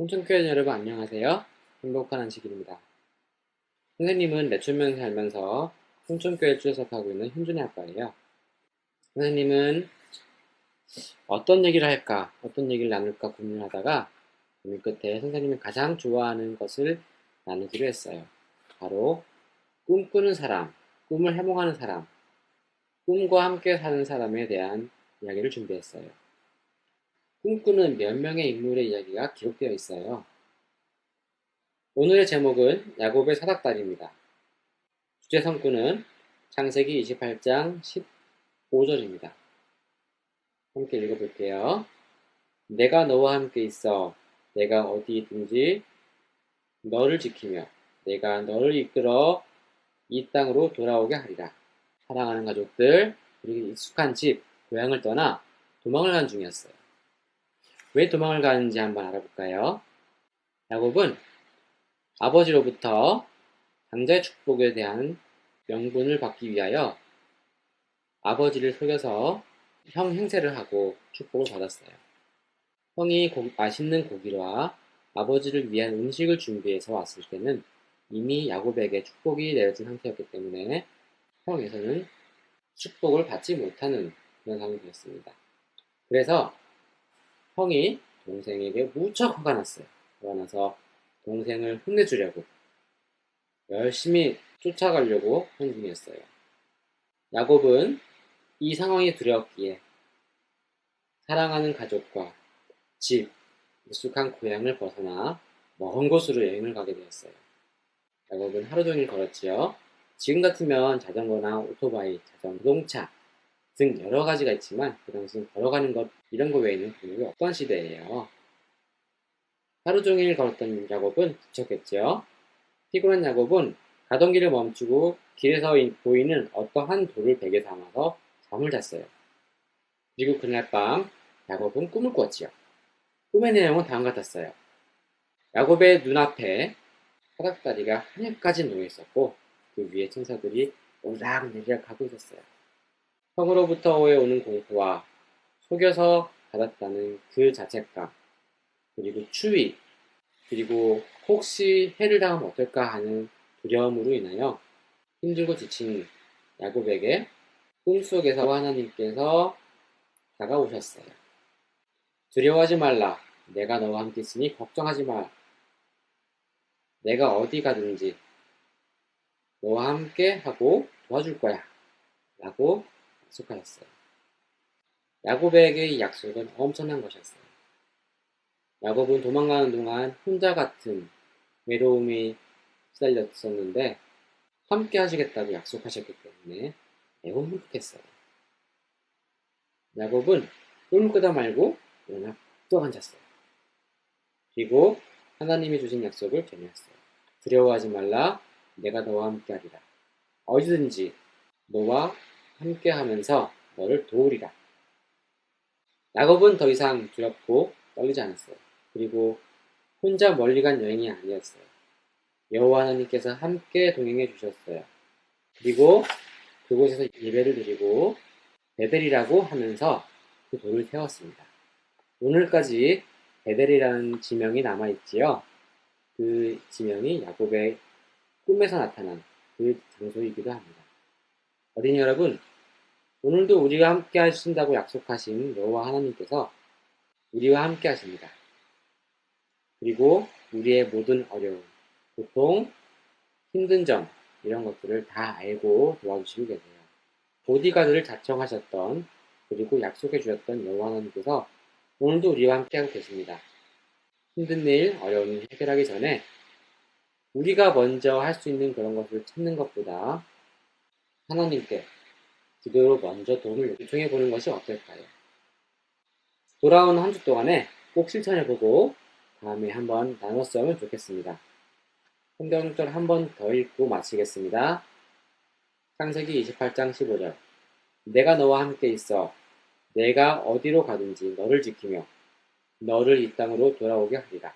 홍천교회 여러분 안녕하세요. 행복한 안식일입니다. 선생님은 내초면 살면서 홍천교회 출석하고 있는 현준의 아빠예요. 선생님은 어떤 얘기를 할까, 어떤 얘기를 나눌까 고민을 하다가 고민 끝에 선생님이 가장 좋아하는 것을 나누기로 했어요. 바로 꿈꾸는 사람, 꿈을 해몽하는 사람, 꿈과 함께 사는 사람에 대한 이야기를 준비했어요. 꿈꾸는 몇 명의 인물의 이야기가 기록되어 있어요. 오늘의 제목은 야곱의 사닥다리입니다. 주제 성구는 창세기 28장 15절입니다. 함께 읽어볼게요. 내가 너와 함께 있어 내가 어디 있든지 너를 지키며 내가 너를 이끌어 이 땅으로 돌아오게 하리라. 사랑하는 가족들, 그리고 익숙한 집, 고향을 떠나 도망을 간 중이었어요. 왜 도망을 가는지 한번 알아볼까요? 야곱은 아버지로부터 장자의 축복에 대한 명분을 받기 위하여 아버지를 속여서 형 행세를 하고 축복을 받았어요. 형이 고, 맛있는 고기와 아버지를 위한 음식을 준비해서 왔을 때는 이미 야곱에게 축복이 내려진 상태였기 때문에 형에서는 축복을 받지 못하는 그런 상황이 되었습니다. 그래서 형이 동생에게 무척 화가 났어요. 화가 나서 동생을 혼내주려고 열심히 쫓아가려고 한 중이었어요. 야곱은 이 상황이 두려웠기에 사랑하는 가족과 집, 익숙한 고향을 벗어나 먼 곳으로 여행을 가게 되었어요. 야곱은 하루 종일 걸었지요. 지금 같으면 자전거나 오토바이, 자전거동차 등 여러 가지가 있지만 그 당시는 걸어가는 것 이런 거 외에는 근육이 없던 시대예요. 하루 종일 걸었던 야곱은 지쳤겠죠. 피곤한 야곱은 가던 길을 멈추고 길에서 보이는 어떠한 돌을 베개 삼아서 잠을 잤어요. 그리고 그날 밤 야곱은 꿈을 꿨지요. 꿈의 내용은 다음 같았어요. 야곱의 눈앞에 사닥다리가 하늘까지 놓여 있었고 그 위에 천사들이 오락내리락 하고 있었어요. 형으로부터 오는 공포와 속여서 받았다는 그 자책감, 그리고 추위, 그리고 혹시 해를 당하면 어떨까 하는 두려움으로 인하여 힘들고 지친 야곱에게 꿈속에서 하나님께서 다가오셨어요. 두려워하지 말라. 내가 너와 함께 있으니 걱정하지 마. 내가 어디 가든지 너와 함께 하고 도와줄 거야. 라고 약 속하였어요. 야곱에게 이 약속은 엄청난 것이었어요. 야곱은 도망가는 동안 혼자 같은 외로움이 시달렸었는데 함께 하시겠다고 약속하셨기 때문에 매우 행복했어요. 야곱은 꿈을 꾸다 말고 일어나 또 앉았어요. 그리고 하나님이 주신 약속을 전했어요. 두려워하지 말라 내가 너와 함께 하리라. 어디든지 너와 함께 하면서 너를 도우리라. 야곱은 더 이상 두렵고 떨리지 않았어요. 그리고 혼자 멀리 간 여행이 아니었어요. 여호와 하나님께서 함께 동행해 주셨어요. 그리고 그곳에서 예배를 드리고 베델이라고 하면서 그 돌을 세웠습니다. 오늘까지 베델이라는 지명이 남아있지요. 그 지명이 야곱의 꿈에서 나타난 그 장소이기도 합니다. 어린이 여러분, 오늘도 우리와 함께 하신다고 약속하신 여호와 하나님께서 우리와 함께 하십니다. 그리고 우리의 모든 어려움, 고통, 힘든 점 이런 것들을 다 알고 도와주시고 계세요. 보디가드를 자청하셨던 그리고 약속해 주셨던 여호와 하나님께서 오늘도 우리와 함께하고 계십니다. 힘든 일, 어려움을 해결하기 전에 우리가 먼저 할 수 있는 그런 것을 찾는 것보다 하나님께 기도로 먼저 도움을 요청해 보는 것이 어떨까요? 돌아온 한 주 동안에 꼭 실천해 보고 다음에 한번 나눴으면 좋겠습니다. 성경절 한 번 더 읽고 마치겠습니다. 창세기 28장 15절 내가 너와 함께 있어 내가 어디로 가든지 너를 지키며 너를 이 땅으로 돌아오게 하리라.